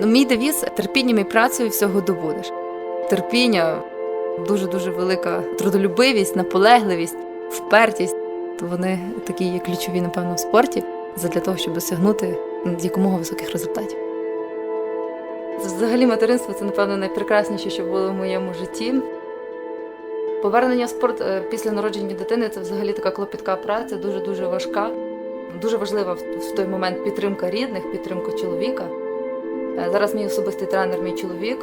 Ну, мій девіз терпінням і працею всього добудеш. Терпіння, дуже дуже велика трудолюбивість, наполегливість, впертість. То вони такі є ключові, напевно, в спорті для того, щоб досягнути якомога високих результатів. Взагалі, материнство це, напевно, найпрекрасніше, що було в моєму житті. Повернення в спорт е, після народження дитини це взагалі така клопітка праця, дуже-дуже важка. Дуже важлива в той момент підтримка рідних, підтримка чоловіка. Е, Зараз мій особистий тренер, мій чоловік.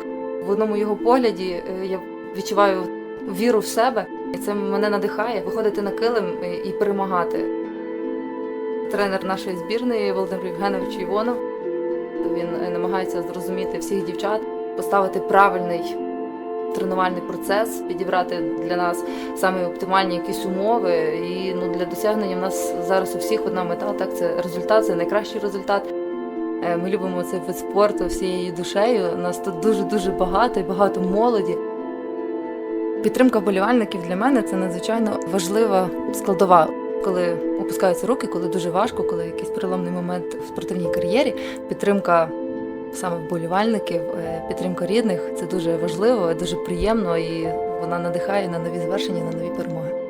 В одному його погляді е, я відчуваю віру в себе, і це мене надихає виходити на килим і- перемагати. Тренер нашої збірної Володимир Євгенович Івонов. Він е, намагається зрозуміти всіх дівчат, поставити правильний тренувальний процес, підібрати для нас саме оптимальні якісь умови. І ну, для досягнення в нас зараз у всіх одна мета, так це результат, це найкращий результат. Е, Ми любимо цей вид спорту всією душею. Нас тут дуже-дуже багато і багато молоді. Підтримка вболівальників для мене це надзвичайно важлива складова. Коли опускаються руки, коли дуже важко, коли якийсь переломний момент в спортивній кар'єрі, підтримка саме вболівальників, е, підтримка рідних це дуже важливо, дуже приємно і вона надихає на нові звершення, на нові перемоги.